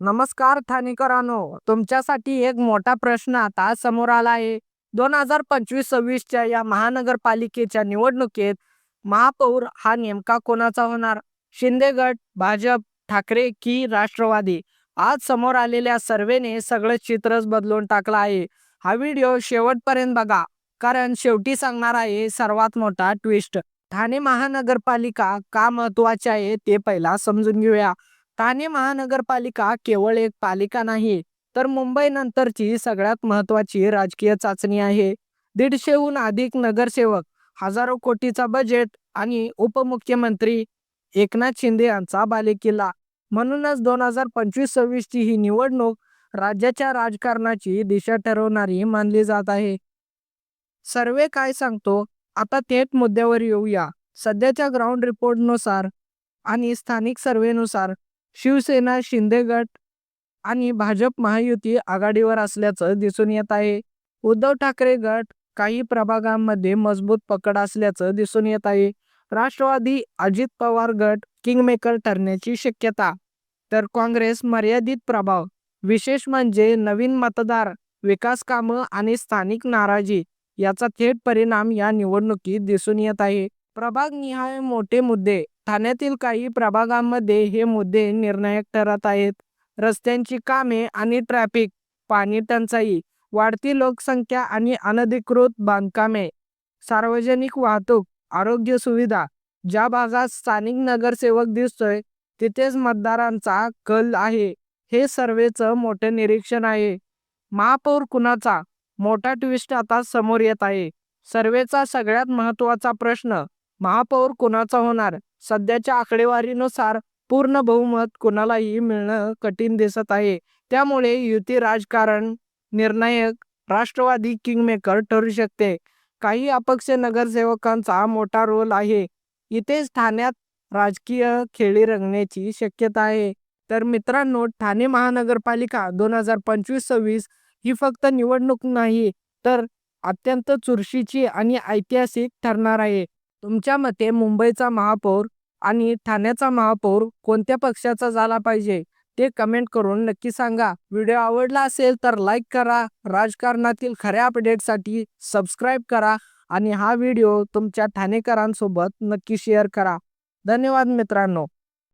नमस्कार ठाणेकरांनो तुमच्यासाठी एक मोठा प्रश्न आता समोर आला आहे. दोन हजार पंचवीस सव्वीसच्या या महानगरपालिकेच्या निवडणुकीत महापौर हा नेमका कोणाचा होणार? शिंदे गट भाजप ठाकरे की राष्ट्रवादी? आज समोर आलेल्या सर्वेने सगळं चित्रच बदलून टाकलं आहे. हा व्हिडिओ शेवटपर्यंत बघा कारण शेवटी सांगणार आहे सर्वात मोठा ट्विस्ट ठाणे महानगरपालिका का महत्वाची आहे ते पहिला समजून घेऊया. ठाणे महानगरपालिका केवळ एक पालिका नाही तर मुंबई नंतरची सगळ्यात महत्वाची राजकीय चाचणी आहे. दीडशेहून अधिक नगरसेवक हजारो कोटीचा बजेट आणि उपमुख्यमंत्री एकनाथ शिंदे यांचा बालेकिल्ला. म्हणूनच दोन हजार पंचवीस सव्वीस ची ही निवडणूक राज्याच्या राजकारणाची दिशा ठरवणारी मानली जात आहे. सर्वे काय सांगतो? आता थेट मुद्द्यावर येऊया. सध्याच्या ग्राउंड रिपोर्टनुसार आणि स्थानिक सर्वेनुसार शिवसेना शिंदे गट आणि भाजप महायुती आघाडीवर असल्याचं दिसून येत आहे. उद्धव ठाकरे गट काही प्रभागांमध्ये मजबूत पकड असल्याचं दिसून येत आहे. राष्ट्रवादी अजित पवार गट किंगमेकर ठरण्याची शक्यता. तर काँग्रेस मर्यादित प्रभाव विशेष म्हणजे नवीन मतदार विकास कामं आणि स्थानिक नाराजी याचा थेट परिणाम या निवडणुकीत दिसून येत आहे. प्रभाग निहाय मोठे मुद्दे. ठाण्यातील काही प्रभागांमध्ये हे मुद्दे निर्णायक ठरत आहेत. रस्त्यांची कामे आणि ट्रॅफिक पाणी टंचाई वाढती लोकसंख्या आणि अनधिकृत बांधकामे सार्वजनिक वाहतूक आरोग्य सुविधा. ज्या भागात स्थानिक नगरसेवक दिसतोय तिथेच मतदारांचा कल आहे. हे सर्वेचं मोठे निरीक्षण आहे. महापौर कुणाचा? मोठा ट्विस्ट आता समोर येत आहे. सर्वेचा सगळ्यात महत्त्वाचा प्रश्न महापौर कोणाचा होणार? सध्याच्या आकडेवारीनुसार पूर्ण बहुमत कोणालाही मिळणं कठीण दिसत आहे. त्यामुळे युती राजकारण निर्णायक राष्ट्रवादी किंगमेकर ठरू शकते. काही अपक्ष नगरसेवकांचा मोठा रोल आहे. इथेच ठाण्यात राजकीय खेळी रंगण्याची शक्यता आहे. तर मित्रांनो ठाणे महानगरपालिका दोन हजार पंचवीस सव्वीस ही फक्त निवडणूक नाही तर अत्यंत चुरशीची आणि ऐतिहासिक ठरणार आहे. तुमच्या मते मुंबईचा महापौर आणि ठाण्याचा महापौर कोणत्या पक्षाचा झाला पाहिजे? ते कमेंट करून नक्की सांगा. व्हिडिओ आवडला असेल तर लाईक करा. राजकारणातील खऱ्या अपडेटसाठी सबस्क्राईब करा आणि हा व्हिडिओ तुमच्या ठाणेकरांसोबत नक्की शेअर करा. धन्यवाद मित्रांनो.